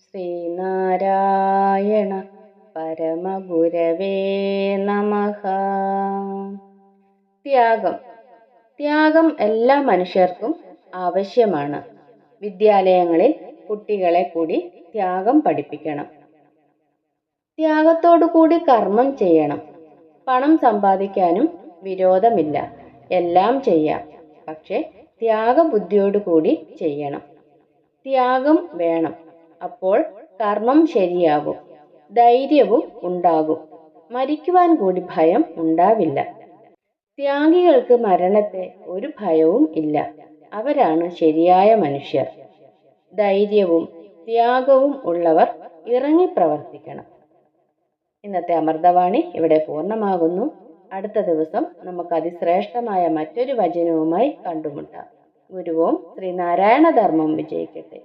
ശ്രീനാരായണ പരമഗുരവേ നമഃ. ത്യാഗം. ത്യാഗം എല്ലാ മനുഷ്യർക്കും ആവശ്യമാണ്. വിദ്യാലയങ്ങളിൽ കുട്ടികളെ കൂടി ത്യാഗം പഠിപ്പിക്കണം. ത്യാഗത്തോടു കൂടി കർമ്മം ചെയ്യണം. പണം സമ്പാദിക്കാനും വിരോധമില്ല. എല്ലാം ചെയ്യാം. പക്ഷെ ത്യാഗബുദ്ധിയോടുകൂടി ചെയ്യണം. ത്യാഗം വേണം. അപ്പോൾ കർമ്മം ശരിയാകും. ധൈര്യവും ഉണ്ടാകും. മരിക്കുവാൻ കൂടി ഭയം ഉണ്ടാവില്ല. ത്യാഗികൾക്ക് മരണത്തെ ഒരു ഭയവും ഇല്ല. അവരാണ് ശരിയായ മനുഷ്യർ. ധൈര്യവും ത്യാഗവും ഉള്ളവർ ഇറങ്ങി പ്രവർത്തിക്കണം ഇന്നത്തെ അമൃതവാണി ഇവിടെ പൂർണമാകുന്നു. അടുത്ത ദിവസം നമുക്ക് അതിശ്രേഷ്ഠമായ മറ്റൊരു വചനവുമായി കണ്ടുമുട്ടാം. ഗുരുവും ശ്രീനാരായണ ധർമ്മം വിജയിക്കട്ടെ.